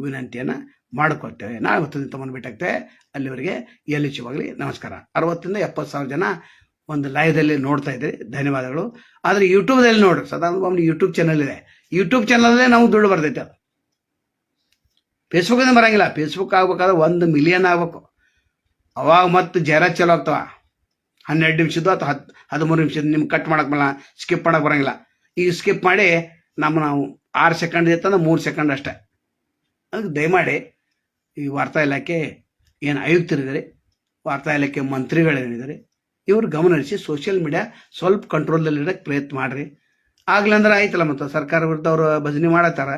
ವಿನಂತಿಯನ್ನು ಮಾಡ್ಕೊಳ್ತೇವೆ ನಾಳೆ ತಮ್ಮ ತಮ್ಮನ್ನು ಭೇಟಾಗ್ತೇವೆ ಅಲ್ಲಿವರೆಗೆ ಎಲ್ಲಿ ಚಿವಾಗಲಿ ನಮಸ್ಕಾರ. ಅರವತ್ತರಿಂದ ಎಪ್ಪತ್ತು ಸಾವಿರ ಜನ ಒಂದು ಲಯದಲ್ಲಿ ನೋಡ್ತಾ ಇದ್ದೀರಿ. ಧನ್ಯವಾದಗಳು. ಆದರೆ ಯೂಟ್ಯೂಬ್ದಲ್ಲಿ ನೋಡ್ರಿ. ಸದಾನಂದ ಬಾಬು ಯೂಟ್ಯೂಬ್ ಚಾನಲ್ ಇದೆ. ಯೂಟ್ಯೂಬ್ ಚಾನಲಲ್ಲೇ ನಾವು ದುಡ್ಡು ಬರ್ತೈತೆ ಅದು. ಫೇಸ್ಬುಕ್ಕಿಂದ ಬರಂಗಿಲ್ಲ. ಫೇಸ್ಬುಕ್ ಆಗ್ಬೇಕಾದ್ರೆ ಒಂದು ಮಿಲಿಯನ್ ಆಗ್ಬೇಕು. ಅವಾಗ ಮತ್ತೆ ಜಾಹೀರಾತು ಚಲೋ ಆಗ್ತಾವ. ಹನ್ನೆರಡು ನಿಮಿಷದ್ದು ಅಥವಾ ಹತ್ತು ಹದಿಮೂರು ನಿಮಿಷದ ನಿಮ್ಗೆ ಕಟ್ ಮಾಡಕ್ಕೆ ಬರಲ್ಲ ಸ್ಕಿಪ್ ಮಾಡಕ್ಕೆ ಬರಂಗಿಲ್ಲ. ಈಗ ಸ್ಕಿಪ್ ಮಾಡಿ ನಮ್ಮ ನಾವು ಆರು ಸೆಕೆಂಡ್ ಇತ್ತಂದ್ರೆ ಮೂರು ಸೆಕೆಂಡ್ ಅಷ್ಟೇ. ಅದಕ್ಕೆ ದಯಮಾಡಿ ಈ ವಾರ್ತಾ ಇಲಾಖೆ ಏನು ಆಯುಕ್ತರಿದ್ದಾರೆ, ವಾರ್ತಾ ಇಲಾಖೆ ಮಂತ್ರಿಗಳೇನಿದ್ದಾರೆ, ಇವ್ರು ಗಮನ ಹರಿಸಿ ಸೋಷಿಯಲ್ ಮೀಡಿಯಾ ಸ್ವಲ್ಪ ಕಂಟ್ರೋಲ್ದಲ್ಲಿ ಇಡಕ್ಕೆ ಪ್ರಯತ್ನ ಮಾಡಿರಿ. ಆಗ್ಲಂದ್ರೆ ಆಯ್ತಲ್ಲ ಮತ್ತು ಸರ್ಕಾರ ವಿರುದ್ಧ ಅವರು ಭಜನೆ ಮಾಡತ್ತಾರ?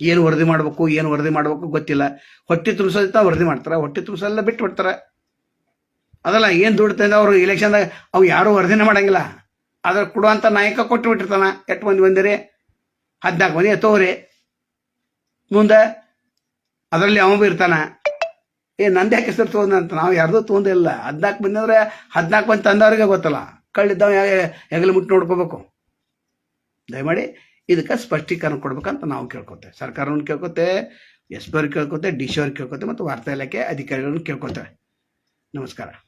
ಏನು ವರದಿ ಮಾಡಬೇಕು, ಏನು ವರದಿ ಮಾಡಬೇಕು ಗೊತ್ತಿಲ್ಲ. ಹೊಟ್ಟೆ ತುಂಬಿಸೋದಿತ್ತ ವರದಿ ಮಾಡ್ತಾರೆ, ಹೊಟ್ಟೆ ತುಂಬಿಸೋಲ್ಲ ಬಿಟ್ಟು ಬಿಡ್ತಾರೆ ಅದಲ್ಲ ಏನು ದುಡ್ಡು ತಂದು ಅವರು ಇಲೆಕ್ಷನ್ದಾಗ ಅವು ಯಾರೂ ವರದಿನೇ ಮಾಡಂಗಿಲ್ಲ. ಅದ್ರ ಕೊಡುವಂಥ ನಾಯಕ ಕೊಟ್ಟು ಬಿಟ್ಟಿರ್ತಾನ. ಎಷ್ಟು ಮಂದಿ ಬಂದಿರಿ? ಹದಿನಾಲ್ಕು ಮಂದಿ ಎತ್ತೋರಿ ಮುಂದೆ ಅದರಲ್ಲಿ ಅವ ಇರ್ತಾನೆ. ಏ, ನಂದು ಹೆಸರು ತೊಗೊಂಡ ಅಂತ ನಾವು ಯಾರ್ದು ತೊಗೊಂಡಿಲ್ಲ ಹದಿನಾಲ್ಕು ಮಂದಿ ಅಂದ್ರೆ ಹದಿನಾಲ್ಕು ಮಂದಿ ತಂದವ್ರಿಗೆ ಗೊತ್ತಲ್ಲ. ಕಳ್ಳಿದ್ದವ ಹೆಗಲು ಮುಟ್ಟು ನೋಡ್ಕೋಬೇಕು. ದಯಮಾಡಿ ಇದಕ್ಕೆ ಸ್ಪಷ್ಟೀಕರಣ ಕೊಡ್ಬೇಕಂತ ನಾವು ಕೇಳ್ಕೊತೇವೆ. ಸರ್ಕಾರವನ್ನು ಕೇಳ್ಕೊತೆ ಎಸ್ ಪಿ ಅವ್ರಿಗೆ ಕೇಳ್ಕೊತೆ ಡಿ ಸಿ ಅವ್ರಿಗೆ ಕೇಳ್ಕೊತೇವೆ ಮತ್ತು ವಾರ್ತಾ ಇಲಾಖೆ ಅಧಿಕಾರಿಗಳನ್ನು ಕೇಳ್ಕೊತೇವೆ. ನಮಸ್ಕಾರ.